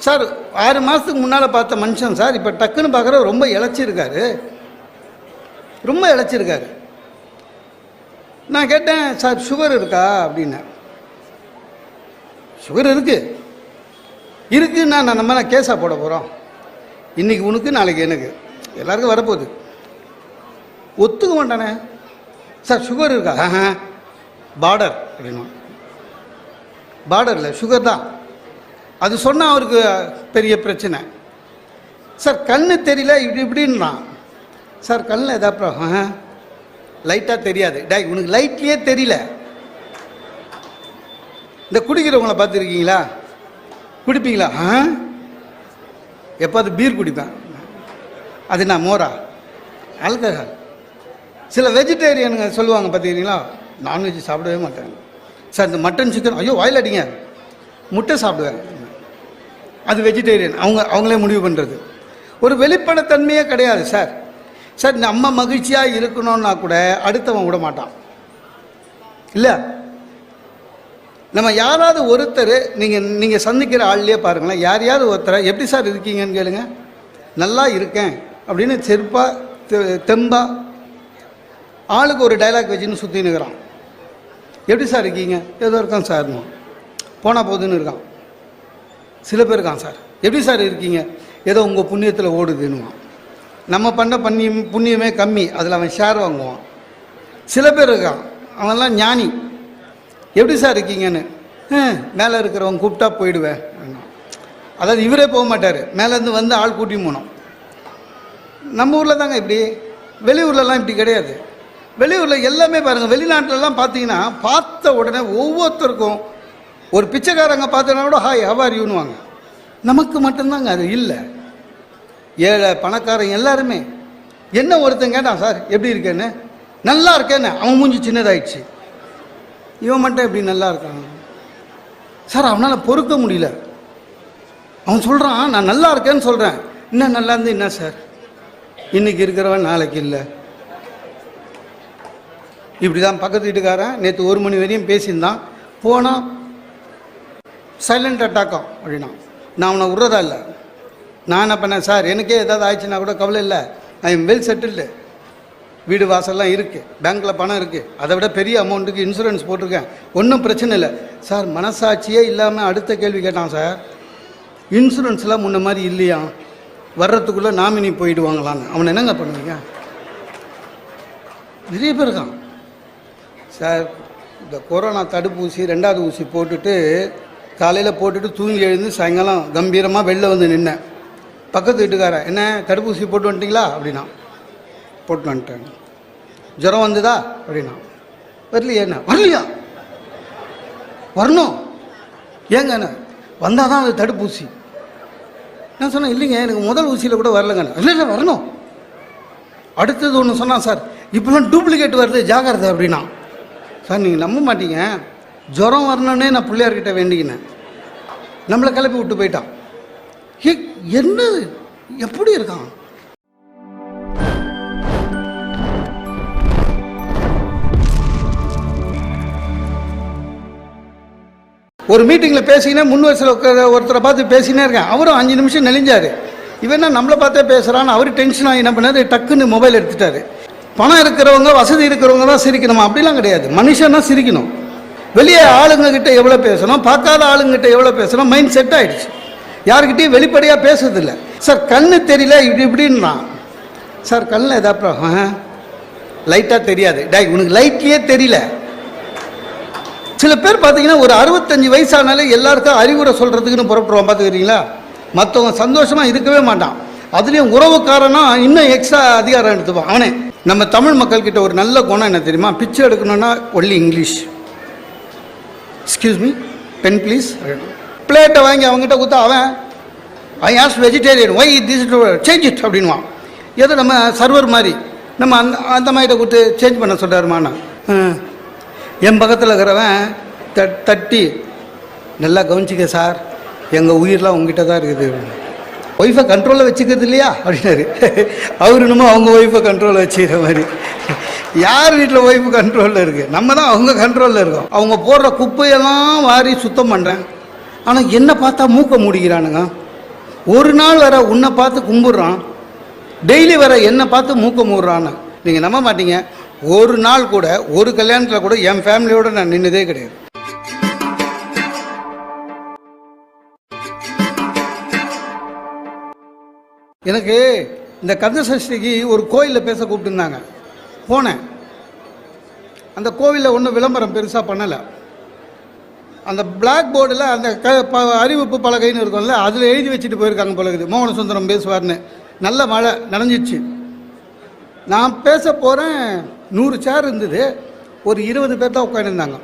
Sir ஆறு மாதத்துக்கு முன்னால் பார்த்த மனுஷன் சார் இப்போ டக்குன்னு பார்க்குற ரொம்ப இழைச்சிருக்காரு ரொம்ப இழைச்சிருக்காரு நான் கேட்டேன் சார் சுகர் இருக்கா? அப்படின்னேன் சுகர் இருக்குது இருக்குன்னா நான் நம்ம நான் கேஸாக போட போகிறோம் இன்னைக்கு உனக்கு நாளைக்கு எனக்கு. எல்லாருக்கும் வரப்போகுது. ஒத்துக்க மாட்டானே. சார் சுகர் இருக்கா? ஆஹா பார்டர் அப்படின்னா பார்டரில் சுகர் தான். அது சொன்னால் அவருக்கு பெரிய பிரச்சனை. சார் கண்ணு தெரியல இப்படி இப்படின்றான் சார் கண்ணில் எதா ப்ராப்ளம் லைட்டாக தெரியாது. டாய் உனக்கு லைட்லேயே தெரியல. இந்த குடிக்கிறவங்கள பார்த்துருக்கீங்களா? குடிப்பீங்களா? ஆ? எப்போது பீர் குடிப்பேன். அது நான் மோரா? ஆல்கஹால். சில வெஜிடேரியனுங்க சொல்லுவாங்க பார்த்துக்கிறீங்களா நான்வெஜ் சாப்பிடவே மாட்டாங்க சார் இந்த மட்டன் சிக்கன் ஐயோ வாயில் அடிங்க. முட்டை சாப்பிடுவேன். அது வெஜிடேரியன் அவங்க அவங்களே முடிவு பண்ணுறது ஒரு வெளிப்படைத்தன்மையே கிடையாது சார் சார் நம்ம மகிழ்ச்சியாக இருக்கணும்னா கூட அடுத்தவன் விட மாட்டான். இல்லை? நம்ம யாராவது ஒருத்தர் நீங்கள் நீங்கள் சந்திக்கிற ஆள்லேயே பாருங்களேன். யாரையாவது ஒருத்தரை எப்படி சார் இருக்கீங்கன்னு கேளுங்க. நல்லா இருக்கேன் அப்படின்னு செருப்பா தெ- தெம்பா ஆளுக்கு ஒரு டைலாக் வச்சுன்னு சுற்றின்னு இருக்கிறான். எப்படி சார் இருக்கீங்க? ஏதோ இருக்கான் சார்னு போனால் போகுதுன்னு இருக்கான். சில பேர் இருக்கான் சார். எப்படி சார் இருக்கீங்க? ஏதோ உங்கள் புண்ணியத்தில் ஓடுதுன்னுவான். நம்ம பண்ண பண்ணியம் புண்ணியமே கம்மி. அதில் அவன் ஷேர் வாங்குவான். சில பேர் இருக்கான் அவன்லாம் ஞானி. எப்படி சார் இருக்கீங்கன்னு? மேலே இருக்கிறவன் கூப்பிட்டா போயிடுவேன். அதாவது இவரே போக மாட்டார். மேலேருந்து வந்து ஆள் கூட்டி போனோம். நம்ம ஊரில் தாங்க இப்படி. வெளியூர்லலாம் இப்படி கிடையாது. வெளியூரில் எல்லாமே பாருங்கள் வெளிநாட்டிலலாம் பார்த்தீங்கன்னா பார்த்த உடனே ஒவ்வொருத்தருக்கும் ஒரு பிச்சைக்காரங்க பார்த்தோன்னா கூட ஹாய் ஹவார் யூனுவாங்க நமக்கு மட்டும்தாங்க அது இல்லை. ஏழை பணக்காரன் எல்லாருமே என்ன ஒருத்தன் கேட்டான் சார் எப்படி இருக்கேன்னு? நல்லா இருக்கேன்னு. அவன் மூஞ்சி சின்னதாயிடுச்சு. இவன் மட்டும் எப்படி நல்லா இருக்கான்? சார் அவனால் பொறுக்க முடியல. அவன் சொல்கிறான் நான் நல்லா இருக்கேன்னு சொல்கிறேன் இன்னும் நல்லா இருந்து என்ன சார்? இன்னைக்கு இருக்கிறவன் நாளைக்கு இல்லை. இப்படி தான் பக்கத்து வீட்டுக்காரன் நேற்று ஒரு மணி வரையும் பேசியிருந்தான். போனால் சைலண்ட் அட்டாக்கம் அப்படின்னா. நான் அவனை விட்றதா இல்லை. நான் என்ன பண்ணேன்? சார் எனக்கே ஏதாவது ஆயிடுச்சுன்னா கூட கவலை இல்லை. ஐ எம் வெல் செட்டில்டு வீடு வாசல்லாம் இருக்குது பேங்க்கில் பணம் இருக்குது அதை விட பெரிய அமௌண்ட்டுக்கு இன்சூரன்ஸ் போட்டிருக்கேன். ஒன்றும் பிரச்சனை இல்லை. சார் மனசாட்சியே இல்லாமல் அடுத்த கேள்வி கேட்டான் சார். இன்சூரன்ஸ்லாம் முன்ன மாதிரி இல்லையா? வர்றதுக்குள்ளே நாமினி போயிடுவாங்களான்னு. அவனை என்னங்க பண்ணுவீங்க? நிறைய பேர் இருக்கான். சார் இந்த கொரோனா தடுப்பூசி ரெண்டாவது ஊசி போட்டுட்டு காலையில் போட்டுட்டு தூங்கி எழுந்து சாயங்காலம் கம்பீரமாக வெளில வந்து நின்னேன். பக்கத்து வீட்டுக்காரன் என்ன தடுப்பூசி போட்டு வந்துட்டீங்களா? அப்படின்னா போட்டு வந்துட்டேன். ஜுரம் வந்ததா? அப்படின்னா வரலையே என்ன? வரலையா? வரணும். ஏங்க என்ன? வந்தால் தான் அது தடுப்பூசி. நான் சொன்னேன் இல்லைங்க எனக்கு முதல் ஊசியில் கூட வரலங்க. இல்லை இல்லை வரணும். அடுத்தது ஒன்று சொன்னான் சார் இப்போலாம் டூப்ளிகேட் வருது ஜாகிரதை அப்படின்னா சார் நீங்கள் நம்ப மாட்டீங்க. ஜுரம் வரணுன்னே நான் பிள்ளையார்கிட்ட வேண்டிக்கினேன். நம்மளை கிளப்பி விட்டு போயிட்டான். ஏ என்ன? எப்படி இருக்கான்? ஒரு மீட்டிங்கில் பேசினே முன் வரிசையில் உட்கார ஒருத்தரை பார்த்து பேசினே இருக்கேன். அவரும் அஞ்சு நிமிஷம் நெளிஞ்சார். இவன் என்ன நம்மளை பார்த்தே பேசுகிறான்னு அவர் டென்ஷன் ஆகி என்ன பண்ணார்? டக்குன்னு மொபைல் எடுத்துட்டாரு. பணம் இருக்கிறவங்க வசதி இருக்கிறவங்க தான் சிரிக்கணுமா? அப்படிலாம் கிடையாது. மனுஷன்னா சிரிக்கணும். வெளியே ஆளுங்கக்கிட்ட எவ்வளோ பேசணும்? பார்க்காத ஆளுங்கிட்ட எவ்வளோ பேசணும்? மைண்ட் செட் ஆகிடுச்சு யாருக்கிட்டையும் வெளிப்படையாக பேசுறதில்ல. சார் கண்ணு தெரியல இப்படி இப்படின்னா. சார் கண்ணில் எதா ப்ராப்ளம் லைட்டாக தெரியாது. டாய் உனக்கு லைட்லேயே தெரியல. சில பேர் பார்த்தீங்கன்னா ஒரு அறுபத்தஞ்சு வயசானாலே எல்லாருக்கும் அறிவுரை சொல்கிறதுக்குன்னு புறப்படுவான் பார்த்துக்கிறீங்களா? மற்றவங்க சந்தோஷமாக இருக்கவே மாட்டான். அதுலேயும் உறவுக்காரனா இன்னும் எக்ஸ்ட்ரா அதிகாரம் எடுத்துப்பான். அவனே. நம்ம தமிழ் மக்கள்கிட்ட ஒரு நல்ல குணம் என்ன தெரியுமா? பிச்சை எடுக்கணும்னா only English excuse me pen please பிளேட்டை வாங்கி அவங்ககிட்ட கொடுத்தா அவன் I as vegetarian why this change it அப்படின்வான் ஏதோ நம்ம சர்வர் மாதிரி. நம்ம அந்த அந்த மாதிரி கொடுத்து சேஞ்ச் பண்ண சொல்கிறாருமாண்ணா என் பக்கத்தில் இருக்கிறவன் த தட்டி நல்லா கவனிச்சிக்க சார் எங்கள் உயிரெலாம் உங்ககிட்ட தான் இருக்குது. ஒய்ஃபை கண்ட்ரோலில் வச்சுக்கிறது இல்லையா? அப்படின்னாரு. அவர் இன்னமும் அவங்க ஒய்ஃபை கண்ட்ரோலில் வச்சுக்கிற மாதிரி. யார் வீட்டில் ஒய்ஃபு கண்ட்ரோலில் இருக்குது நம்ம தான் அவங்க கண்ட்ரோலில் இருக்கோம். அவங்க போடுற குப்பையெல்லாம் வாரி சுத்தம் பண்ணுறேன் ஆனால் என்ன பார்த்தா மூக்க மூடிக்கிறானுங்க. ஒரு நாள் வர உன்னை பார்த்து கும்பிட்றான். டெய்லி வர என்னை பார்த்து மூக்க மூடுறான்னு. நீங்கள் நம்ப மாட்டீங்க. ஒரு நாள் கூட ஒரு கல்யாணத்தில் கூட என் ஃபேமிலியோடு நான் நின்னதே கிடையாது. எனக்கு இந்த கந்த சஷ்டிக்கு ஒரு கோயிலில் பேச கூப்பிட்டுருந்தாங்க. போனேன். அந்த கோவிலில் ஒன்றும் விளம்பரம் பெருசாக பண்ணலை. அந்த பிளாக் போர்டில் அந்த க ப அறிவிப்பு பலகைன்னு இருக்கும்ல அதில் எழுதி வச்சுட்டு போயிருக்காங்க போல இருக்குது. மோகன சுந்தரம் பேசுவார்னு. நல்ல மழை நனைஞ்சிச்சு. நான் பேச போகிறேன் நூறு சேர் இருந்தது. ஒரு இருபது பேர் தான் உட்காந்துருந்தாங்க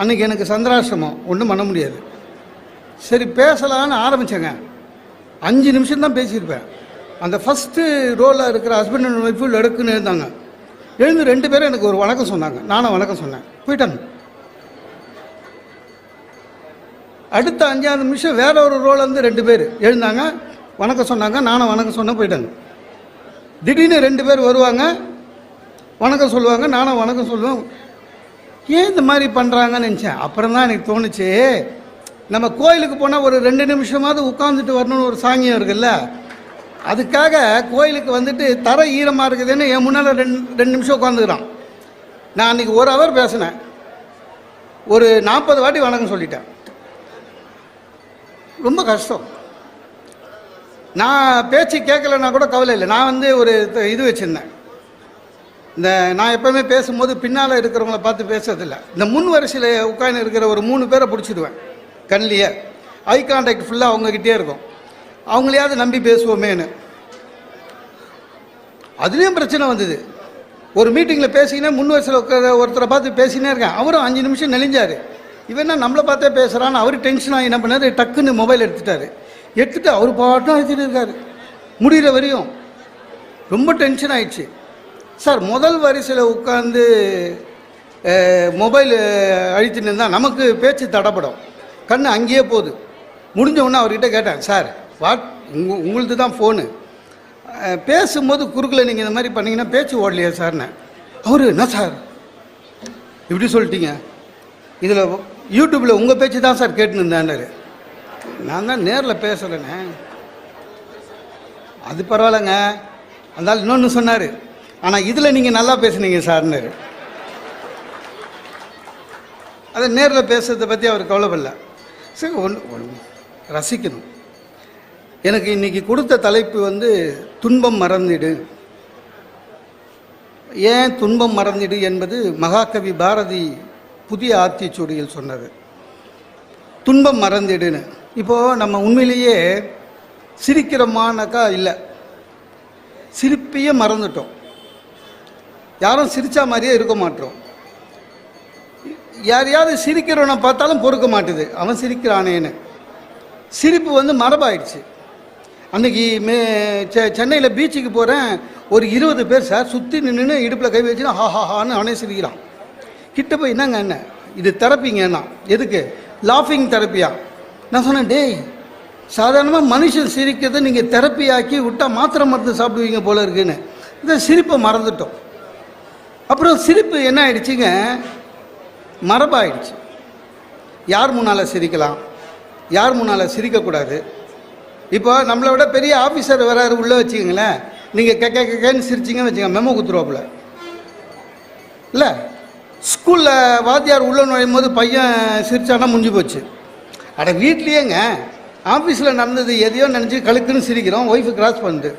அன்றைக்கி எனக்கு சந்திராசிரமம் ஒன்றும் பண்ண முடியாது. சரி பேசலான்னு ஆரம்பித்தேங்க அஞ்சு நிமிஷம் தான் பேசியிருப்பேன். அந்த ஃபஸ்ட்டு ரோலில் இருக்கிற ஹஸ்பண்ட் அண்ட் ஒய்ஃபு லடுக்குன்னு இருந்தாங்க. எழுந்து ரெண்டு பேரும் எனக்கு ஒரு வணக்கம் சொன்னாங்க. நானும் வணக்கம் சொன்னேன். போயிட்டேன். அடுத்த அஞ்சாவது நிமிஷம் வேற ஒரு ரோல் வந்து ரெண்டு பேர் எழுந்தாங்க. வணக்கம் சொன்னாங்க. நானும் வணக்கம் சொன்னேன் போயிட்டாங்க. திடீர்னு ரெண்டு பேர் வருவாங்க. வணக்கம் சொல்லுவாங்க. நானும் வணக்கம் சொல்லுவேன். ஏன் இந்த மாதிரி பண்ணுறாங்கன்னு நினச்சேன். அப்புறம் தான் எனக்கு தோணுச்சு. நம்ம கோயிலுக்கு போனால் ஒரு ரெண்டு நிமிஷமாவது உட்காந்துட்டு வரணும்னு ஒரு சாங்கியம் இருக்குல்ல. அதுக்காக கோயிலுக்கு வந்துட்டு தர ஈரமாக இருக்குதுன்னு என் முன்னால் ரெண்டு ரெண்டு நிமிஷம் உட்காந்துக்கிறான் நான் அன்றைக்கி ஒரு ஹவர் பேசினேன். ஒரு நாற்பது வாட்டி வணக்கம் சொல்லிட்டேன். ரொம்ப கஷ்டம். நான் பேச்சு கேட்கலன்னா கூட கவலை இல்லை. நான் வந்து ஒரு இது வச்சுருந்தேன். இந்த நான் எப்போவுமே பேசும்போது பின்னால் இருக்கிறவங்கள பார்த்து பேசுறதில்ல. இந்த முன் வரிசையில் உட்காந்து இருக்கிற ஒரு மூணு பேரை பிடிச்சிடுவேன். கண்லியே. ஐ கான்டாக்ட் ஃபுல்லாக அவங்கக்கிட்டே இருக்கும். அவங்களையாவது நம்பி பேசுவோமேன்னு. அதுலேயும் பிரச்சனை வந்தது. ஒரு மீட்டிங்கில் பேசினே முன் வரிசையில் உட்கார ஒருத்தரை பார்த்து பேசினே இருக்கேன். அவரும் அஞ்சு நிமிஷம் நெளிஞ்சார். இவன் என்ன நம்மளை பார்த்தே பேசுகிறான்னு அவர் டென்ஷன் ஆகி என்ன பண்ணாரு? டக்குன்னு மொபைல் எடுத்துட்டாரு. எடுத்துட்டு அவர் பாட்டும் அழைச்சிட்டு இருக்கார். முடிகிற வரையும் ரொம்ப டென்ஷன் ஆயிடுச்சு. சார் முதல் வரிசையில் உட்காந்து மொபைல் அழித்துட்டு இருந்தால் நமக்கு பேச்சு தடப்படும் கண்ணு அங்கேயே போகுது. முடிஞ்ச உடனே அவர்கிட்ட கேட்டேன் சார் வாட்? உங்க உங்களுது தான் ஃபோனு பேசும்போது குறுக்கில் நீங்கள் இந்த மாதிரி பண்ணீங்கன்னா பேச்சு ஓடலையா சார்னு. அவரு என்ன சார்? இப்படி சொல்லிட்டீங்க. இதில் யூடியூப்பில் உங்கள் பேச்சு தான் சார் கேட்டுன்னு நான் தான் நேரில் பேசுகிறேனே அது பரவாயில்லைங்க. அதனால் இன்னொன்று சொன்னார். ஆனால் இதில் நீங்கள் நல்லா பேசுனீங்க சார்னர் அதை நேரில் பேசுறதை பற்றி அவர் கவலைப்படல. சரி ஒன்று ரசிக்கணும். எனக்கு இன்னைக்கு கொடுத்த தலைப்பு வந்து துன்பம் மறந்திடு. ஏன் துன்பம் மறந்திடு என்பது மகாகவி பாரதி புதிய ஆத்திச்சூடியில் சொன்னது. துன்பம் மறந்திடுன்னு. இப்போது நம்ம உண்மையிலேயே சிரிக்கிறோமானாக்கா இல்லை. சிரிப்பையே மறந்துட்டோம். யாரும் சிரித்தா மாதிரியே இருக்க மாட்டோம். யாரையாவது சிரிக்கிறவனை பார்த்தாலும் பொறுக்க மாட்டுது. அவன் சிரிக்கிறானேன்னு. சிரிப்பு வந்து மரபாயிடுச்சு. அன்னைக்கு மே செ சென்னையில் பீச்சுக்கு போகிறேன் ஒரு இருபது பேர் சார் சுற்றி நின்று இடுப்பில் கை வச்சுன்னா ஹா ஹா ஹான்னு அவனே சிரிக்கிறான். கிட்ட போய் என்னங்க என்ன? இது தெரப்பிங்க என்ன? எதுக்கு? லாஃபிங் தெரப்பியா? நான் சொன்னேன் டேய் சாதாரணமாக மனுஷன் சிரிக்கிறதை நீங்கள் தெரப்பியாக்கி விட்டால் விட்டா மாத்திரை மருந்து சாப்பிடுவீங்க போல இருக்குன்னு. இந்த சிரிப்பை மறந்துட்டோம். அப்புறம் சிரிப்பு என்ன ஆயிடுச்சுங்க? மரபாயிடுச்சு. யார் முன்னால் சிரிக்கலாம்? யார் முன்னால் சிரிக்கக்கூடாது? இப்போ நம்மளை விட பெரிய ஆஃபீஸர் வராரு உள்ளே வச்சுக்கோங்களேன். நீங்கள் கெக்க கெக்கன்னு சிரிச்சிங்கன்னு வச்சுக்கோங்க மெமோ குத்துருவாப்புல இல்லை ஸ்கூலில் வாத்தியார் உள்ளே நுழையும் போது பையன் சிரிச்சானா முடிஞ்சு போச்சு. அட வீட்லேயேங்க ஆஃபீஸில் நடந்தது எதையோ நினச்சி கழுக்குன்னு சிரிக்கிறோம் ஒய்ஃபு கிராஸ் பண்ணுது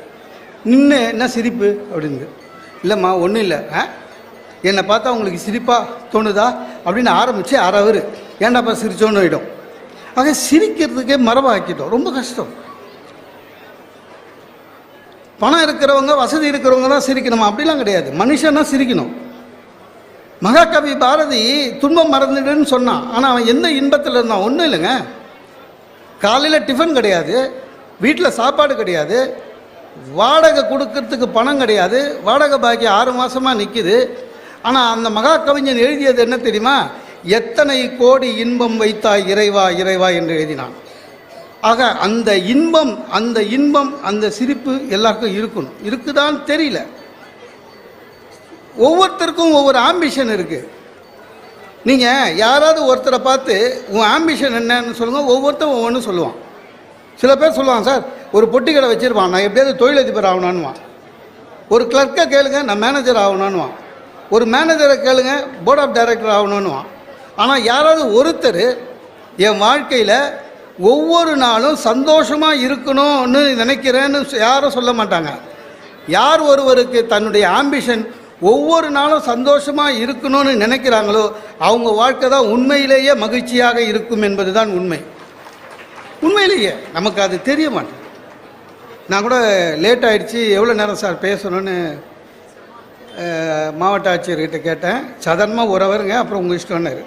நின்று என்ன சிரிப்பு? அப்படின்னு இல்லைம்மா ஒன்றும் இல்லை. ஆ? என்னை பார்த்தா உங்களுக்கு சிரிப்பாக தோணுதா? அப்படின்னு ஆரம்பித்து அறவர். ஏண்டாப்பா சிரிச்சோன்னு ஆகிடும் ஆக சிரிக்கிறதுக்கே மரபாக்கிட்டோம். ரொம்ப கஷ்டம். பணம் இருக்கிறவங்க வசதி இருக்கிறவங்க தான் சிரிக்கணுமா? அப்படிலாம் கிடையாது. மனுஷன்னா சிரிக்கணும். மகாகவி பாரதி துன்பம் மறந்துடுன்னு சொன்னான். ஆனால் அவன் எந்த இன்பத்தில் இருந்தான்? ஒன்றும் இல்லைங்க. காலையில் டிஃபன் கிடையாது. வீட்டில் சாப்பாடு கிடையாது. வாடகை கொடுக்கறதுக்கு பணம் கிடையாது. வாடகை பாக்கி ஆறு மாதமாக நிற்கிது ஆனால் அந்த மகா கவிஞன் எழுதியது என்ன தெரியுமா? எத்தனை கோடி இன்பம் வைத்தாய் இறைவா இறைவா என்று எழுதினான். ஆக அந்த இன்பம் அந்த இன்பம் அந்த சிரிப்பு எல்லாருக்கும் இருக்கணும். இருக்குதான்னு தெரியல. ஒவ்வொருத்தருக்கும் ஒவ்வொரு ஆம்பிஷன் இருக்குது நீங்கள் யாராவது ஒருத்தரை பார்த்து உன் ஆம்பிஷன் என்னன்னு சொல்லுங்கள் ஒவ்வொருத்தரும் ஒவ்வொன்றும் சொல்லுவான். சில பேர் சொல்லுவாங்க சார் ஒரு பொட்டி கடை வச்சிருப்பான் நான் எப்படியாவது தொழிலதிபர் ஆகணும்னுவான். ஒரு கிளர்க்கை கேளுங்க நான் மேனேஜர் ஆகணும்னுவான். ஒரு மேனேஜரை கேளுங்க போர்ட் ஆஃப் டைரக்டர் ஆகணும்னுவான். ஆனால் யாராவது ஒருத்தர் என் வாழ்க்கையில் ஒவ்வொரு நாளும் சந்தோஷமாக இருக்கணும்னு நினைக்கிறேன்னு யாரும் சொல்ல மாட்டாங்க. யார் ஒருவருக்கு தன்னுடைய ஆம்பிஷன் ஒவ்வொரு நாளும் சந்தோஷமாக இருக்கணும்னு நினைக்கிறாங்களோ அவங்க வாழ்க்கை தான் உண்மையிலேயே மகிழ்ச்சியாக இருக்கும் என்பது தான் உண்மை. உண்மையிலேயே நமக்கு அது தெரிய மாட்டேன் நான் கூட லேட் ஆகிடுச்சு எவ்வளோ நேரம் சார் பேசணும்னு மாவட்ட ஆட்சியர்கிட்ட கேட்டேன். சாதாரணமாக ஒரு அவருங்க அப்புறம் உங்கள் இஷ்டம்னாரு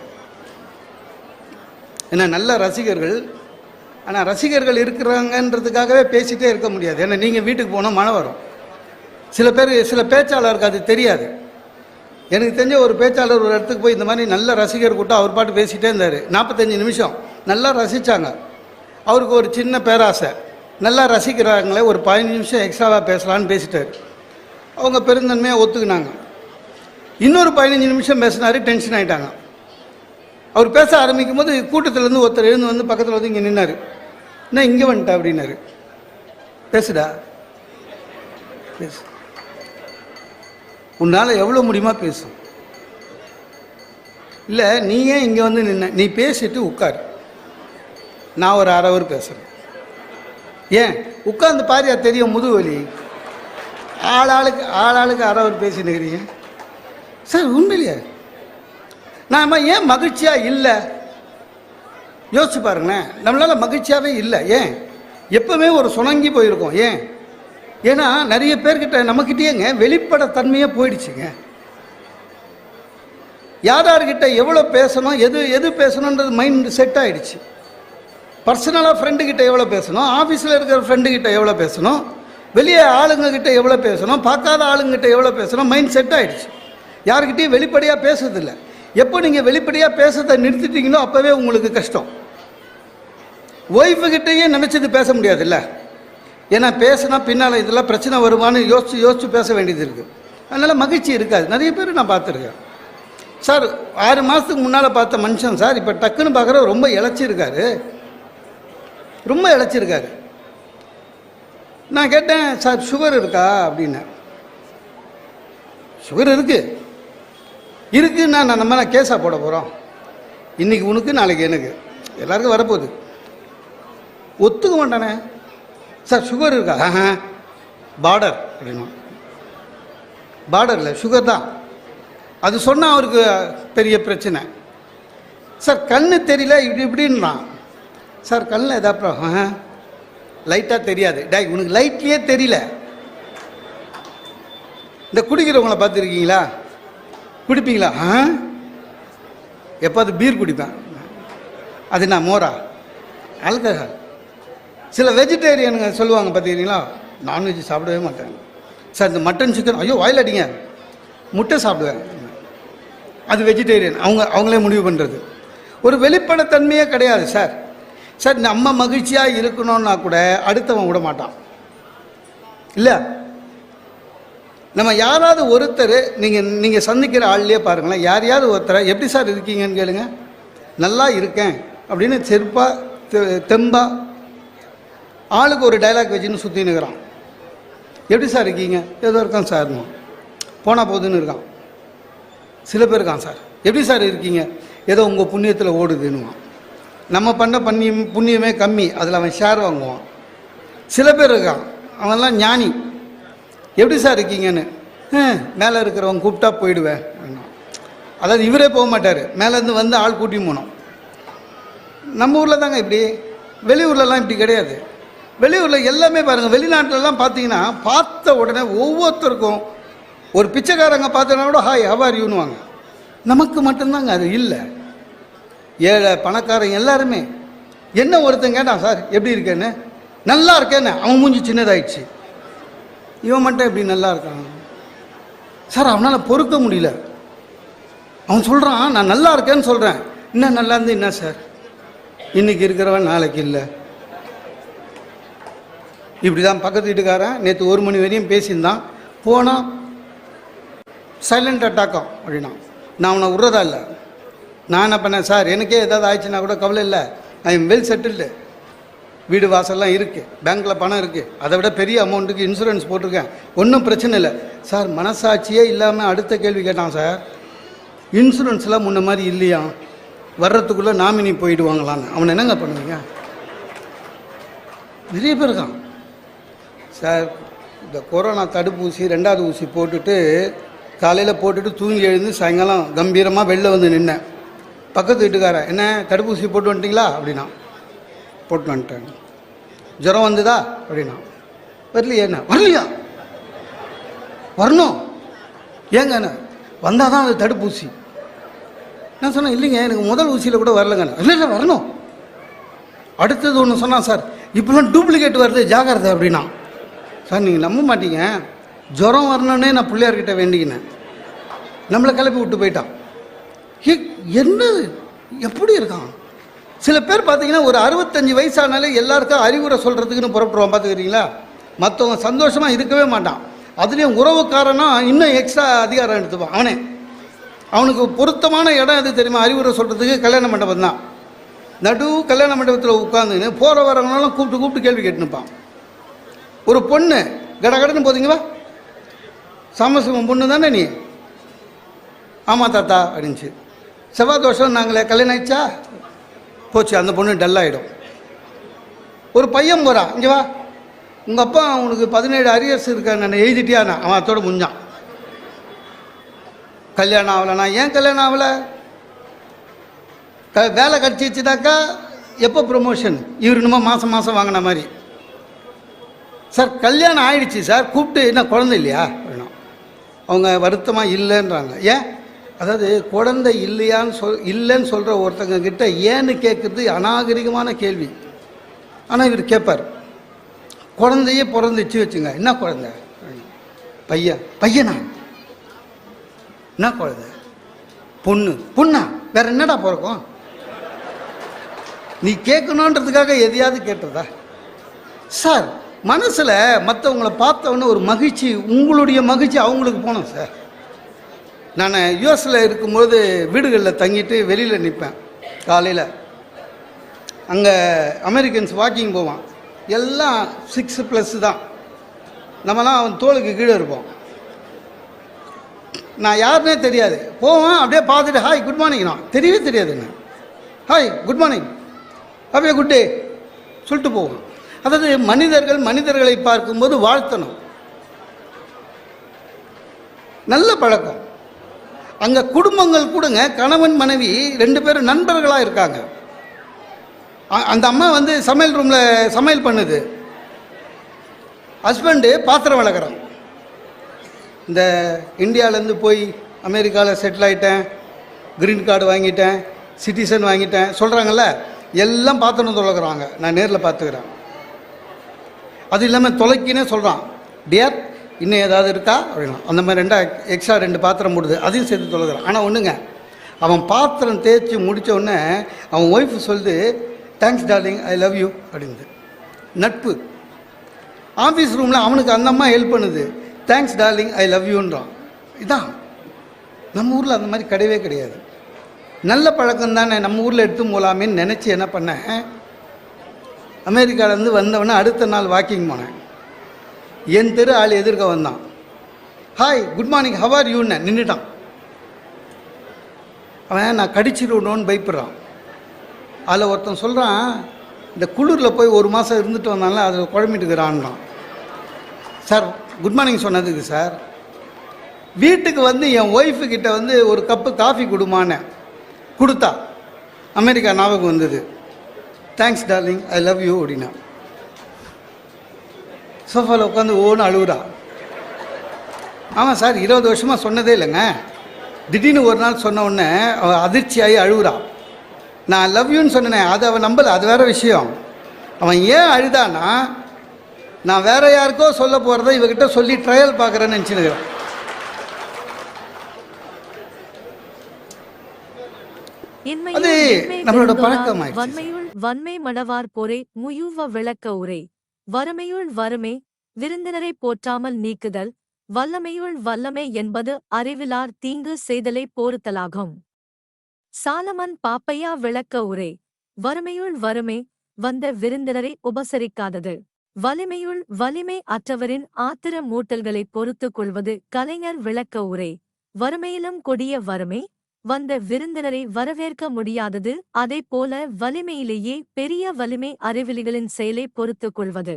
ஏன்னா நல்ல ரசிகர்கள் ஆனால் ரசிகர்கள் இருக்கிறாங்கன்றதுக்காகவே பேசிகிட்டே இருக்க முடியாது. ஏன்னா நீங்கள் வீட்டுக்கு போனால் மழை வரும். சில பேர் சில பேச்சாளருக்கு அது தெரியாது. எனக்கு தெரிஞ்ச ஒரு பேச்சாளர் ஒரு இடத்துக்கு போய் இந்த மாதிரி நல்ல ரசிகர் கூட்டம் அவர் பாட்டு பேசிகிட்டே இருந்தார். நாற்பத்தஞ்சு நிமிஷம். நல்லா ரசித்தாங்க அவருக்கு ஒரு சின்ன பேராசை. நல்லா ரசிக்கிறாங்களே ஒரு பதினஞ்சு நிமிஷம் எக்ஸ்ட்ராவாக பேசலான்னு பேசிட்டார். அவங்க பெருந்தன்மையாக ஒத்துக்குனாங்க. இன்னொரு பதினஞ்சு நிமிஷம் பேசினாரு டென்ஷன் ஆகிட்டாங்க அவர் பேச ஆரம்பிக்கும் போது கூட்டத்திலேருந்து ஒருத்தர் எழுந்து வந்து பக்கத்தில் வந்து இங்கே நின்னார். என்ன இங்கே வந்துட்டா அப்படின்னாரு. பேசுடா. பேசு. உன்னால் எவ்வளோ முடியுமா பேசும் இல்லை நீ ஏன் இங்கே வந்து நின்ன? நீ பேசிட்டு உட்காரு. நான் ஒரு அரை ஹவர் பேசுகிறேன் ஏன்? உட்காந்து பாரியா தெரியும் முதுவலி ஆள் ஆளுக்கு ஆள் ஆளுக்கு அரை ஹவர் பேசினுக்கிறீங்க சார் உண்மையிலேயே. நாம ஏன் மகிழ்ச்சியாக இல்லை? யோசிச்சு பாருங்களேன். நம்மளால் மகிழ்ச்சியாகவே இல்லை. ஏன்? எப்பவுமே ஒரு சுணங்கி போயிருக்கோம். ஏன்? ஏன்னா நிறைய பேர்கிட்ட நம்மக்கிட்டேங்க வெளிப்படைத்தன்மையே போயிடுச்சுங்க. யார் யார்கிட்ட எவ்வளோ பேசணும் எது எது பேசணுன்றது மைண்ட் செட் ஆகிடுச்சு பர்சனலாக ஃப்ரெண்டுக்கிட்ட எவ்வளோ பேசணும் ஆஃபீஸில் இருக்கிற ஃப்ரெண்டுக்கிட்ட எவ்வளோ பேசணும் வெளியே ஆளுங்கக்கிட்ட எவ்வளோ பேசணும் பார்க்காத ஆளுங்கிட்ட எவ்வளோ பேசணும் மைண்ட் செட் ஆகிடுச்சு யாருக்கிட்டையும் வெளிப்படையாக பேசுறதில்ல. எப்போ நீங்கள் வெளிப்படையாக பேசுறதை நிறுத்திட்டீங்களோ அப்போவே உங்களுக்கு கஷ்டம். ஒய்ஃபுக்கிட்டேயே நினச்சது பேச முடியாதுல்ல? ஏன்னா பேசினா பின்னால் இதெல்லாம் பிரச்சனை வருமானு யோசித்து யோசித்து பேச வேண்டியது இருக்குது அதனால் மகிழ்ச்சி இருக்காது. நிறைய பேர் நான் பார்த்துருக்கேன். சார் ஆறு மாதத்துக்கு முன்னால் பார்த்த மனுஷன் சார் இப்போ டக்குன்னு பார்க்குற ரொம்ப இழைச்சிருக்காரு. ரொம்ப இழைச்சிருக்காரு. நான் கேட்டேன் சார் சுகர் இருக்கா? அப்படின்னு. சுகர் இருக்குது இருக்குன்னா நான் நம்ம நான் கேஸாக போட போகிறோம் இன்னைக்கு உனக்கு நாளைக்கு எனக்கு. எல்லாருக்கும் வரப்போகுது. ஒத்துக்க மாட்டானே சார் சுகர் இருக்கா? ஆஹா. பார்டர் அப்படின்னா பார்டரில் சுகர் தான். அது சொன்னால் அவருக்கு பெரிய பிரச்சனை. சார் கண்ணு தெரியல இப்படி இப்படின்றான். சார் கண்ணில் எதாப்புறம் லைட்டாக தெரியாது. டாய் உனக்கு லைட்லேயே தெரியல. இந்த குடிக்கிறவங்கள பார்த்துருக்கீங்களா? குடிப்பீங்களா? ஆ எப்போது பீர் குடிப்பேன். அது நான் மோரா? ஆல்கஹால். சில வெஜிடேரியனுங்க சொல்லுவாங்க பார்த்தீங்களா நான்வெஜ் சாப்பிடவே மாட்டேன் சார் இந்த மட்டன் சிக்கன் ஐயோ வாயில் அடிங்க. முட்டை சாப்பிடுவேன். அது வெஜிடேரியன் அவங்க அவங்களே முடிவு பண்ணுறது ஒரு வெளிப்படைத்தன்மையே கிடையாது சார். சார் நம்ம மகிழ்ச்சியாக இருக்கணும்னா கூட அடுத்தவன் விட மாட்டான். இல்லை? நம்ம யாராவது ஒருத்தர் நீங்கள் நீங்கள் சந்திக்கிற ஆள்லேயே பாருங்களேன். யாரையாவது ஒருத்தரை எப்படி சார் இருக்கீங்கன்னு கேளுங்க. நல்லா இருக்கேன். அப்படின்னு செருப்பாக தெ- தெம்பாக ஆளுக்கு ஒரு டைலாக் வச்சுன்னு சுற்றி எப்படி சார் இருக்கீங்க? ஏதோ இருக்கான் சார் போனால் போகுதுன்னு இருக்கான். சில பேர் இருக்கான் சார். எப்படி சார் இருக்கீங்க? ஏதோ உங்கள் புண்ணியத்தில் ஓடுதுன்னுவான். நம்ம பண்ண புண்ணியம் புண்ணியமே கம்மி. அதில் அவன் ஷேர் வாங்குவான். சில பேர் இருக்கான். அவன்லாம் ஞானி. எப்படி சார் இருக்கீங்கன்னு? மேலே இருக்கிறவன் கூப்பிட்டா போயிடுவேன். அதாவது இவரே போக மாட்டார். மேலேருந்து வந்து ஆள் கூட்டி போனோம். நம்ம ஊரில் தாங்க இப்படி. வெளியூர்லலாம் இப்படி கிடையாது. வெளியூரில் எல்லாமே பாருங்கள் வெளிநாட்டிலலாம் பார்த்தீங்கன்னா பார்த்த உடனே ஒவ்வொருத்தருக்கும் ஒரு பிச்சைக்காரங்க பார்த்தோன்னா கூட ஹாய் ஹவார் யூனுவாங்க நமக்கு மட்டும்தாங்க அது இல்லை. ஏழை பணக்காரங்க எல்லாருமே என்ன ஒருத்தன் கேட்டான் சார் எப்படி இருக்கேன்னு? நல்லா இருக்கேன்னு. அவன் மூஞ்சி சின்னதாயிடுச்சு. இவன் மட்டும் எப்படி நல்லா இருக்கான்? சார் அவனால் பொறுக்க முடியல. அவன் சொல்கிறான் நான் நல்லா இருக்கேன்னு சொல்கிறேன் இன்னும் நல்லா இருந்து என்ன சார்? இன்னைக்கு இருக்கிறவன் நாளைக்கு இல்லை. இப்படி தான் பக்கத்து வீட்டுக்காரன் நேற்று ஒரு மணி வரையும் பேசியிருந்தான். போனால் சைலண்ட் அட்டாக்கம் அப்படின்னா நான் அவனை விட்றதா இல்லை. நான் என்ன பண்ணேன்? சார் எனக்கே ஏதாவது ஆயிடுச்சுன்னா கூட கவலை இல்லை. ஐ எம் வெல் செட்டில்டு வீடு வாசல்லாம் இருக்குது பேங்க்கில் பணம் இருக்குது அதை விட பெரிய அமௌண்ட்டுக்கு இன்சூரன்ஸ் போட்டிருக்கேன். ஒன்றும் பிரச்சனை இல்லை. சார் மனசாட்சியே இல்லாமல் அடுத்த கேள்வி கேட்டான் சார். இன்சூரன்ஸ்லாம் முன்ன மாதிரி இல்லையா? வர்றதுக்குள்ளே நாமினி போயிடுவாங்களான்னு. அவனை என்னங்க பண்ணுவீங்க? நிறைய பேர் இருக்கான். சார் இந்த கொரோனா தடுப்பூசி ரெண்டாவது ஊசி போட்டுட்டு காலையில் போட்டுட்டு தூங்கி எழுந்து சாயங்காலம் கம்பீரமாக வெளில வந்து நின்னேன். பக்கத்து வீட்டுக்காரன் என்ன தடுப்பூசி போட்டு வந்துட்டிங்களா? அப்படின்னா போட்டு வந்துட்டேன். ஜுரம் வந்ததா? அப்படின்னா வரலையே என்ன வரலையா? வரணும். ஏங்க என்ன வந்தால் தான் அது தடுப்பூசி. நான் சொன்னேன் இல்லைங்க எனக்கு முதல் ஊசியில் கூட வரலங்க. இல்லை இல்லை வரணும். அடுத்தது ஒன்று சொன்னான் சார் இப்போலாம் டூப்ளிகேட் வருது ஜாகிரதை அப்படின்னா சார் நீங்கள் நம்ப மாட்டீங்க. ஜுரம் வரணுன்னே நான் பிள்ளையார்கிட்ட வேண்டிக்கினேன். நம்மளை கிளப்பி விட்டு போயிட்டான். ஏ எப்படி இருக்கான்? சில பேர் பார்த்தீங்கன்னா ஒரு அறுபத்தஞ்சு வயசானாலே எல்லாருக்கும் அறிவுரை சொல்கிறதுக்குன்னு புறப்படுவான் பார்த்துக்கிறீங்களா? மற்றவங்க சந்தோஷமாக இருக்கவே மாட்டான். அதுலேயும் உறவுக்காரனா இன்னும் எக்ஸ்ட்ரா அதிகாரம் எடுத்துப்பான் அவனே. அவனுக்கு பொருத்தமான இடம் எது தெரியுமா? அறிவுரை சொல்கிறதுக்கு கல்யாண மண்டபம் தான். நடு கல்யாண மண்டபத்தில் உட்காந்துன்னு போகிற வரவங்களெல்லாம் கூப்பிட்டு கூப்பிட்டு கேள்வி கேட்டுனுப்பான் ஒரு பொண்ணு கடகடன்னு போதீங்களா சாமசிவம் பொண்ணு தானே நீ? ஆமாம் தாத்தா அப்படின்ச்சு செவ்வாய் தோஷம் நாங்களே கல்யாணம் ஆயிடுச்சா? போச்சு அந்த பொண்ணு டல் ஆகிடும் ஒரு பையன் போகிறான் இங்கே வா. உங்கள் அப்பா உனக்கு பதினேழு அரியர்ஸ் இருக்கா நான் எழுதிட்டியாண்ணா அவன் அத்தோட முடிஞ்சான் கல்யாணம் ஆகலைண்ணா ஏன் கல்யாணம் ஆகலை? க வேலை கிடச்சிச்சுனாக்கா எப்போ ப்ரொமோஷன் இவர் என்னமோ மாதம் மாதம் வாங்கின மாதிரி. சார் கல்யாணம் ஆயிடுச்சு சார். கூப்பிட்டு என்ன குழந்தை இல்லையா? அப்படின்னா. அவங்க வருத்தமாக இல்லைன்றாங்க. ஏன்? அதாவது குழந்தை இல்லையான்னு சொல் இல்லைன்னு சொல்கிற ஒருத்தங்க கிட்ட ஏன்னு கேட்குறது அநாகரிகமான கேள்வி. ஆனால் இவர் கேட்பார் குழந்தையே பிறந்துச்சு வச்சுங்க. என்ன குழந்தை? பையன். பையனா? என்ன குழந்தை? பொண்ணு. பொண்ணா? வேற என்னடா பிறக்கும்? நீ கேட்கணுன்றதுக்காக எதையாவது கேட்டதா? சார் மனசில் மற்றவங்கள பார்த்தவொன்னே ஒரு மகிழ்ச்சி உங்களுடைய மகிழ்ச்சி அவங்களுக்கு போனோம் சார். நான் யூஎஸில் இருக்கும்போது வீடுகளில் தங்கிட்டு வெளியில் நிற்பேன் காலையில். அங்கே அமெரிக்கன்ஸ் வாக்கிங் போவான். எல்லாம் சிக்ஸ் ப்ளஸ் தான். நம்மலாம் அவன் தோளுக்கு கீழே இருப்போம். நான் யாருன்னே தெரியாது. போவேன் அப்படியே பார்த்துட்டு ஹாய் குட் மார்னிங் நான் தெரியவே தெரியாதுங்க ஹாய் குட் மார்னிங் அப்படியே குட் டே சொல்லிட்டு போவோம் அதாவது மனிதர்கள் மனிதர்களை பார்க்கும்போது வாழ்த்தணும். நல்ல பழக்கம். அங்கே குடும்பங்கள் கூடங்க கணவன் மனைவி ரெண்டு பேரும் நண்பர்களாக இருக்காங்க. அ- அந்த அம்மா வந்து சமையல் ரூமில் சமையல் பண்ணுது. ஹஸ்பண்டு பாத்திரம் விளக்குறான். இந்த இந்தியாவிலேருந்து போய் அமெரிக்காவில் செட்டில் ஆகிட்டேன் க்ரீன் கார்டு வாங்கிட்டேன் சிட்டிசன் வாங்கிட்டேன் சொல்கிறாங்கல்ல எல்லாம் பாத்திரம் தொலைக்கிறாங்க. நான் நேரில் பார்த்துக்கிறேன் அது இல்லாமல் தொலைக்கினே சொல்கிறான் டியர் இன்னும் ஏதாவது இருக்கா? அப்படின்னா அந்த மாதிரி ரெண்டா எக்ஸ்ட்ரா ரெண்டு பாத்திரம் போடுது. அதையும் சேர்த்து தொலைக்கிறான். ஆனால் ஒன்றுங்க அவன் பாத்திரம் தேய்ச்சி முடிச்ச உடனே அவன் ஒய்ஃப் சொல்லுது thanks darling I love you அப்படின்து நட்பு. ஆஃபீஸ் ரூமில் அவனுக்கு அந்த அம்மா ஹெல்ப் பண்ணுது. தேங்க்ஸ் டார்லிங் ஐ லவ் யூன்றான் இதான். நம்ம ஊரில் அந்த மாதிரி கிடையவே கிடையாது. நல்ல பழக்கம் தானே நம்ம ஊரில் எடுத்து போகலாமேன்னு நினச்சி என்ன பண்ணேன் அமெரிக்காவிலேருந்து வந்தவொடனே அடுத்த நாள் வாக்கிங் போனேன். என் தெரு ஆள் எதிர்க்க வந்தான் ஹாய் குட் மார்னிங் ஹவர் யூன்னு நின்றுட்டான் அவன் நான் கடிச்சிடணும்னு பயப்படுறான். அதில் ஒருத்தன் சொல்கிறான் இந்த குளிரில் போய் ஒரு மாதம் இருந்துட்டு வந்தால அதில் குழம்பிட்டுக்கிறான்றான். சார் குட் மார்னிங் சொன்னதுக்கு சார் வீட்டுக்கு வந்து என் ஒய்ஃபு கிட்ட வந்து ஒரு கப்பு காஃபி கொடுமான்னு கொடுத்தா. அமெரிக்கா ஞாபகம் வந்தது. Thanks darling I love you அப்படின்னா சோஃபாவில் உட்காந்து ஓன்னு அழுகுறா ஆமாம் சார் இருபது வருஷமாக சொன்னதே இல்லைங்க. திடீர்னு ஒரு நாள் சொன்ன உடனே அவள் அதிர்ச்சியாகி அழுகுறா நான் லவ் யூன்னு சொன்னேன் அது அவன் நம்பலை. அது வேற விஷயம். அவன் ஏன் அழுதானா நான் வேற யாருக்கோ சொல்ல போகிறத இவகிட்ட சொல்லி ட்ரையல் பார்க்குறேன்னு நினச்சினுக்கிறேன் அது நம்மளோட பழக்கமாயிடுச்சு. வன்மையுள் வன்மை மணவார் பொறை முயுவ விளக்க உரை. வறுமையுள் வறுமை விருந்தினரை போற்றாமல் நீக்குதல். வல்லமையுள் வல்லமை என்பது அறிவிலார் தீங்கு செய்தலை போறுத்தலாகும் சாலமன் பாப்பையா விளக்க உரை. வறுமையுள் வறுமை வந்த விருந்தினரை உபசரிக்காதது. வலிமையுள் வலிமை அற்றவரின் ஆத்திர மூட்டல்களைப் பொறுத்துக் கொள்வது கலைஞர் விளக்க உரை. வறுமையிலும் கொடிய வறுமை வந்த விருந்தினரை வரவேற்க முடியாதது போல வலிமையிலேயே பெரிய வலிமை அறிவிலிகளின் செயலை பொறுத்துக் கொள்வது.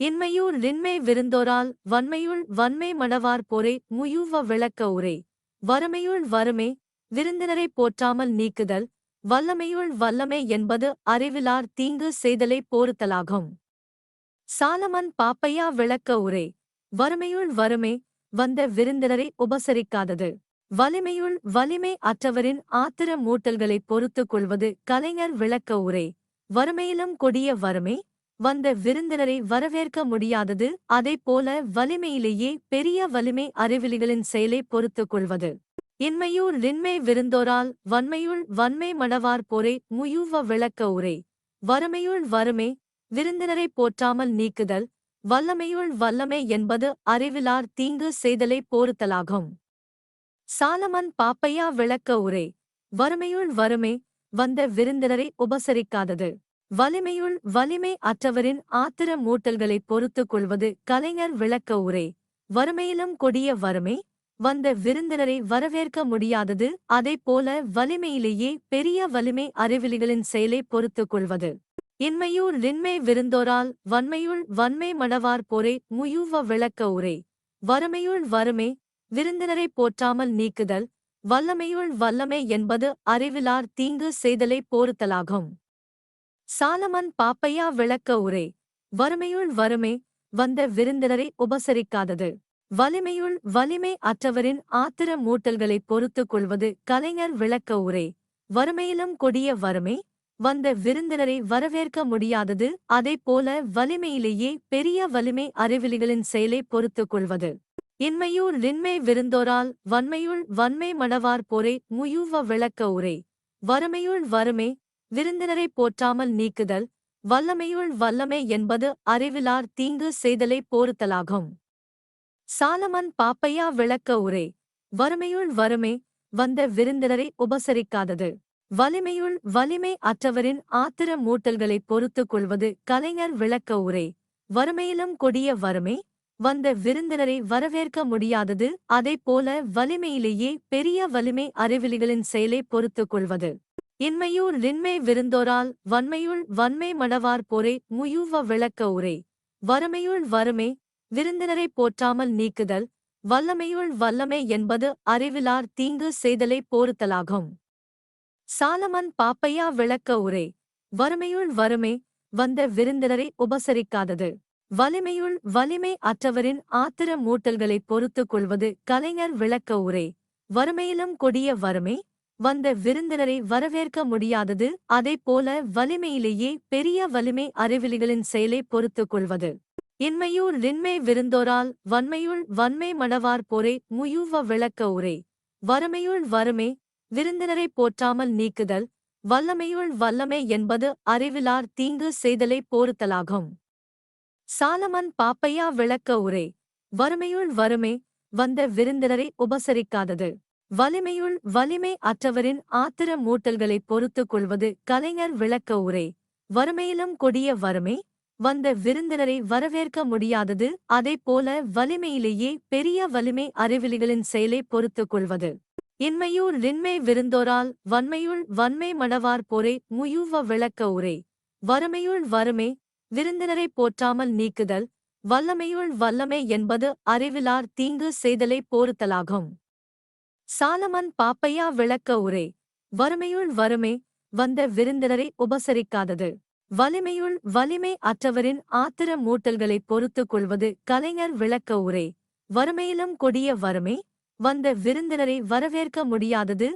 இன்மையூர் லின்மை விருந்தோரால் வன்மையுள் வன்மை மணவார் போரே முயூவ விளக்க உரை. வறுமையுள் வறுமை விருந்தினரை போற்றாமல் நீக்குதல் வல்லமையுள் வல்லமை என்பது அறிவிலார் தீங்கு செய்தலை போருத்தலாகும் சாலமன் பாப்பையா விளக்க உரை. வறுமையுள் வறுமை வந்த விருந்தினரை உபசரிக்காதது. வலிமையுள் வலிமை அற்றவரின் ஆத்திர மூட்டல்களைப் பொறுத்துக் கொள்வது கலைஞர் விளக்க உரை. வறுமையிலும் கொடிய வறுமை வந்த விருந்தினரை வரவேற்க முடியாதது போல வலிமையிலேயே பெரிய வலிமை அறிவிலிகளின் செயலை பொறுத்துக் கொள்வது. இன்மையூர் லின்மை விருந்தோரால் வன்மையுள் வன்மை மணவார் போரை முயூவ விளக்க உரை. வறுமையுள் வறுமை விருந்தினரை போற்றாமல் நீக்குதல் வல்லமையுள் வல்லமை என்பது அறிவிலார் தீங்கு செய்தலை போருத்தலாகும் சாலமன் பாப்பையா விளக்க உரை வறுமையுள் வறுமை வந்த விருந்தினரை உபசரிக்காதது. வலிமையுள் வலிமை அற்றவரின் ஆத்திர மூட்டல்களைப் பொறுத்துக் கொள்வது கலைஞர் விளக்க உரை வறுமையிலும் கொடிய வறுமை வந்த விருந்தினரை வரவேற்க முடியாதது போல வலிமையிலேயே பெரிய வலிமை அறிவிலிகளின் செயலை பொறுத்துக் கொள்வது. இன்மையூர் லின்மை விருந்தோரால் வன்மையுள் வன்மை மணவார் போரே முயூவ விளக்க உரை வறுமையுள் வறுமை விருந்தினரை போற்றாமல் நீக்குதல் வல்லமையுள் வல்லமை என்பது அறிவிலார் தீங்கு செய்தலை போருத்தலாகும் சாலமன் பாப்பையா விளக்க உரை வறுமையுள் வறுமை வந்த விருந்தினரை உபசரிக்காதது. வலிமையுள் வலிமை அற்றவரின் ஆத்திர மூட்டல்களைப் பொறுத்துக் கொள்வது கலைஞர் விளக்க உரை வறுமையிலும் கொடிய வறுமை வந்த விருந்தினரை வரவேற்க முடியாதது போல வலிமையிலேயே பெரிய வலிமை அறிவிலிகளின் செயலை பொறுத்துக் கொள்வது. இன்மையூர் லின்மை விருந்தோரால் வன்மையுள் வன்மை மணவார் போரே முயூவ விளக்க உரை. வறுமையுள் வறுமை விருந்தினரை போற்றாமல் நீக்குதல் வல்லமையுள் வல்லமை என்பது அறிவிலார் தீங்கு செய்தலை போருத்தலாகும் சாலமன் பாப்பையா விளக்க உரை. வறுமையுள் வறுமை வந்த விருந்தினரை உபசரிக்காதது. வலிமையுள் வலிமை அற்றவரின் ஆத்திர மூட்டல்களைப் பொறுத்துக் கொள்வது கலைஞர் விளக்க உரை. வறுமையிலும் கொடிய வறுமை வந்த விருந்தினரை வரவேற்க முடியாதது போல வலிமையிலேயே பெரிய வலிமை அறிவிலிகளின் செயலை பொறுத்துக் கொள்வது. இன்மையூர் லின்மை விருந்தோரால் வன்மையுள் வன்மை மடவார் போரே முயூவ விளக்க உரை. வறுமையுள் வறுமை விருந்தினரை போற்றாமல் நீக்குதல் வல்லமையுள் வல்லமை என்பது அறிவிலார் தீங்கு செய்தலை போருத்தலாகும் சாலமன் பாப்பையா விளக்க உரை. வறுமையுள் வறுமை வந்த விருந்தினரை உபசரிக்காதது. வலிமையுள் வலிமை அற்றவரின் ஆத்திர மூட்டல்களைப் பொறுத்துக் கொள்வது கலைஞர் விளக்க உரை. வறுமையிலும் கொடிய வறுமை. வந்த விருந்தினரை வரவேற்க முடியாதது போல வலிமையிலேயே பெரிய வலிமை அறிவிலிகளின் செயலை பொறுத்துக் கொள்வது. இன்மையூர் லின்மை விருந்தோரால் வன்மையுள் வன்மை மணவார் போரே முயூவ விளக்க உரை. வறுமையுள் வறுமை. விருந்தினரை போற்றாமல் நீக்குதல். வல்லமையுள் வல்லமை என்பது அறிவிலார் தீங்கு செய்தலை போருத்தலாகும் சாலமன் பாப்பையா விளக்க உரை வறுமையுள் வறுமை வந்த விருந்தினரை உபசரிக்காதது. வலிமையுள் வலிமை அற்றவரின் ஆத்திர மூட்டல்களைப் பொறுத்துக் கொள்வது கலைஞர் விளக்க உரை வறுமையிலும் கொடிய வறுமை வந்த விருந்தினரை வரவேற்க முடியாதது போல வலிமையிலேயே பெரிய வலிமை அறிவிலிகளின் செயலை பொறுத்துக் கொள்வது. இன்மையூர் லின்மை விருந்தோரால் வன்மையுள் வன்மை மடவார் போரே முயூவ விளக்க உரை வறுமையுள் வறுமை விருந்தினரை போற்றாமல் நீக்குதல் வல்லமையுள் வல்லமை என்பது அறிவிலார் தீங்கு செய்தலை போருத்தலாகும் சாலமன் பாப்பையா விளக்க உரை வறுமையுள் வறுமை வந்த விருந்தினரை உபசரிக்காதது. வலிமையுள் வலிமை அற்றவரின் ஆத்திர மூட்டல்களைப் பொறுத்துக் கொள்வது கலைஞர் விளக்க உரை வறுமையிலும் கொடிய வறுமை வந்த விருந்தினரை வரவேற்க முடியாதது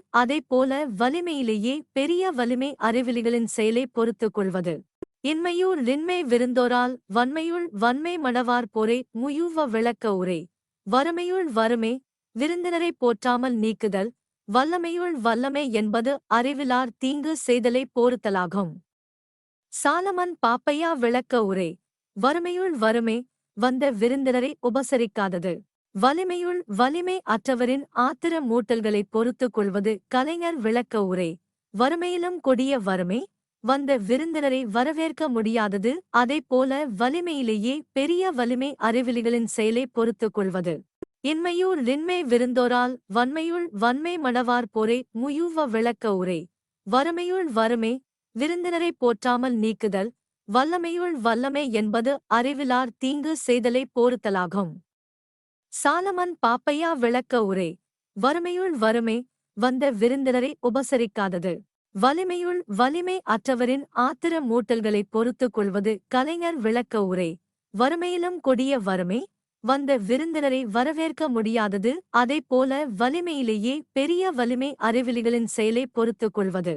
போல வலிமையிலேயே பெரிய வலிமை அறிவிலிகளின் செயலை பொறுத்துக் கொள்வது. இன்மையூர் லின்மை விருந்தோரால் வன்மையுள் வன்மை மணவார் போரே முயூவ விளக்க உரை. வறுமையுள் வறுமை விருந்தினரை போற்றாமல் நீக்குதல் வல்லமையுள் வல்லமை என்பது அறிவிலார் தீங்கு செய்தலை போருத்தலாகும் சாலமன் பாப்பையா விளக்க உரை. வறுமையுள் வறுமை வந்த விருந்தினரை உபசரிக்காதது. வலிமையுள் வலிமை அற்றவரின் ஆத்திர மூட்டல்களைப் பொறுத்துக் கொள்வது கலைஞர் விளக்க உரை. வறுமையிலும் கொடிய வறுமை வந்த விருந்தினரை வரவேற்க முடியாதது போல வலிமையிலேயே பெரிய வலிமை அறிவிலிகளின் செயலை பொறுத்துக் கொள்வது. இன்மையூர் லின்மை விருந்தோரால் வன்மையுள் வன்மை மணவார் போரே முயூவ விளக்க உரை. வறுமையுள் வறுமை விருந்தினரை போற்றாமல் நீக்குதல் வல்லமையுள் வல்லமை என்பது அறிவிலார் தீங்கு செய்தலை போறுத்தலாகும். சாலமன் பாப்பையா விளக்க உரை. வறுமையுள் வறுமை வந்த விருந்தினரை உபசரிக்காதது. வலிமையுள் வலிமை அற்றவரின் ஆத்திர மூட்டல்களைப் பொறுத்துக் கொள்வது கலைஞர் விளக்க உரை. வறுமையிலும் கொடிய வறுமை. வந்த விருந்தினரை வரவேற்க முடியாதது போல வலிமையிலேயே பெரிய வலிமை அறிவிலிகளின் செயலை பொறுத்துக் கொள்வது.